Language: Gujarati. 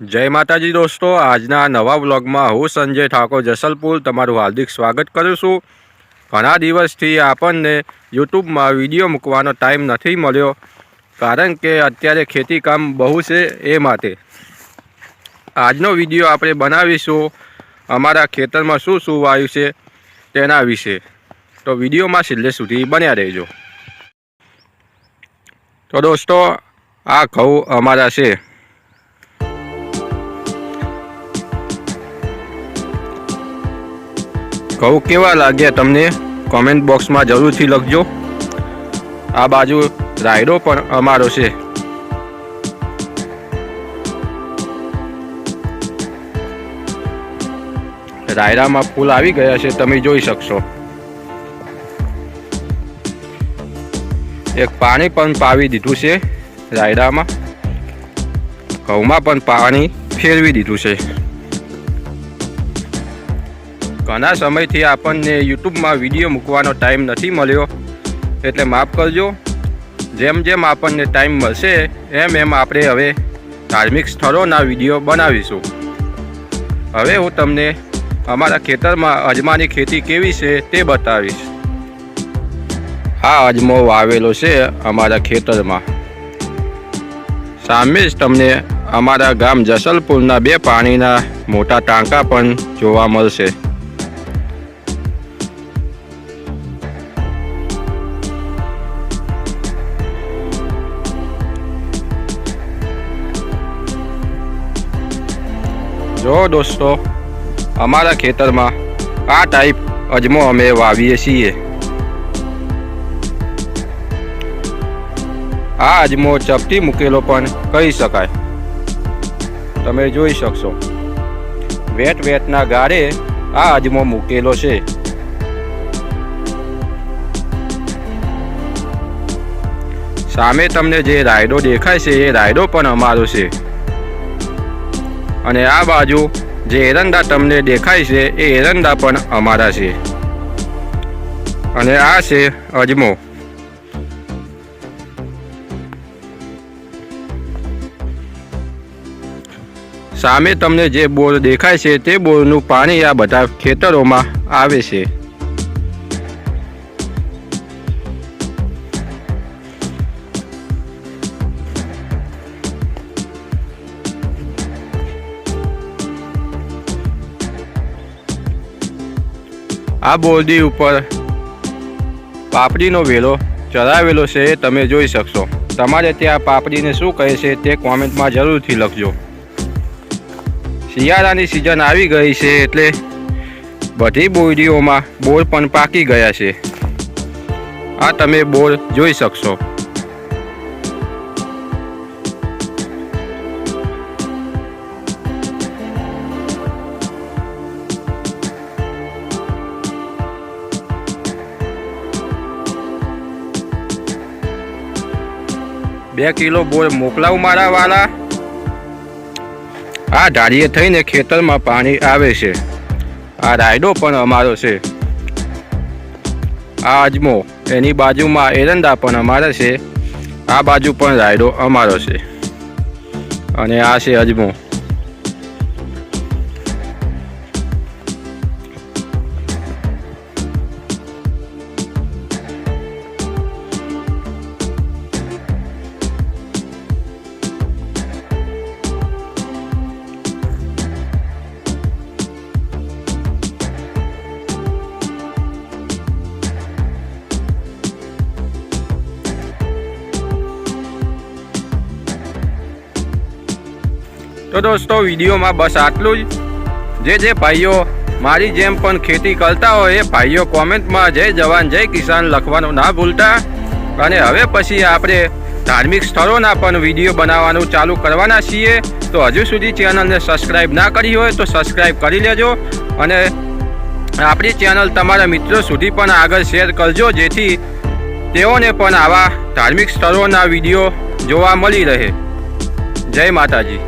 જય માતાજી દોસ્તો, આજના નવા વ્લોગમાં હું સંજય ઠાકોર જસલપુર તમારું હાર્દિક સ્વાગત કરું છું. ઘણા દિવસથી આપણને યુટ્યુબમાં વીડિયો મૂકવાનો ટાઈમ નથી મળ્યો, કારણ કે અત્યારે ખેતી કામ બહુ છે એ માટે. આજનો વીડિયો આપણે બનાવીશું અમારા ખેતરમાં શું શું વાવ્યું છે તેના વિશે. તો વિડીયોમાં છેલ્લે સુધી બન્યા રહેજો. તો દોસ્તો, આ ઘઉં અમારા છે. ઘઉં કેવા લાગ્યા તમને? કોમેન્ટ બોક્સમાં જરૂરથી લખજો. આ બાજુ રાયડો પણ અમારો છે. રાયડામાં ફૂલ આવી ગયા છે, તમે જોઈ શકશો. એક પાણી પણ પાવી દીધું છે રાયડામાં. ઘઉંમાં પણ પાણી ફેરવી દીધું છે. ઘણા સમયથી આપણને યુટ્યુબમાં વીડિયો મૂકવાનો ટાઈમ નથી મળ્યો. એટલે માફ કરજો. જેમ જેમ આપણને ટાઈમ મળશે, એમ એમ આપણે હવે ધાર્મિક સ્થળોના વીડિયો બનાવીશું. હવે હું તમને અમારા ખેતરમાં અજમાની ખેતી કેવી છે તે બતાવીશ. આ અજમો વાવેલો છે અમારા ખેતરમાં. સામે જ તમને અમારા ગામ જસલપુરના બે પાણીના મોટા ટાંકા પણ જોવા મળશે. જો દોસ્તો, અમારા ખેતરમાં આ ટાઈપ અજમો અમે વાવીએ છીએ. આ અજમો ચપટી મૂકેલો પણ કહી શકાય. તમે જોઈ શકશો. વેટ વેટના ગાળે આ અજમો મૂકેલો છે. સામે તમને જે રાયડો દેખાય છે, એ રાયડો પણ અમારો છે. અને આ બાજુ જે એરંડા તમને દેખાય છે, એ એરંડા પણ અમારા છે. અને આ છે અજમો. સામે તમને જે બોર દેખાય છે, તે બોરનું પાણી આ બધા ખેતરોમાં આવે છે. આ બોરડી ઉપર પાપડીનો વેલો ચડાવેલો છે એ તમે જોઈ શકશો. તમારે ત્યાં પાપડીને શું કહે છે તે કોમેન્ટમાં જરૂરથી લખજો. શિયાળાની સિઝન આવી ગઈ છે એટલે બધી બોરડીઓમાં બોર પણ પાકી ગયા છે. આ તમે બોર જોઈ શકશો. બે કિલો બોર મોકલાવું મારા વાલા. આ ઢાળીએ થઈને ખેતરમાં પાણી આવે છે. આ રાયડો પણ અમારો છે. આ અજમો, એની બાજુમાં એરંડા પણ અમારા છે. આ બાજુ પણ રાયડો અમારો છે. અને આ છે અજમો. તો દોસ્તો, વિડીયોમાં બસ આટલું જ. જે જે ભાઈઓ મારી જેમ પણ ખેતી કરતા હોય, એ ભાઈઓ કોમેન્ટમાં જય જવાન, જય કિસાન લખવાનું ના ભૂલતા. અને હવે પછી આપણે ધાર્મિક સ્થળોના પણ વીડિયો બનાવવાનું ચાલુ કરવાના છીએ. તો હજુ સુધી ચેનલને સબસ્ક્રાઈબ ના કરી હોય તો સબસ્ક્રાઈબ કરી લેજો. અને આપણી ચેનલ તમારા મિત્રો સુધી પણ આગળ શેર કરજો, જેથી તેઓને પણ આવા ધાર્મિક સ્થળોના વીડિયો જોવા મળી રહે. જય માતાજી.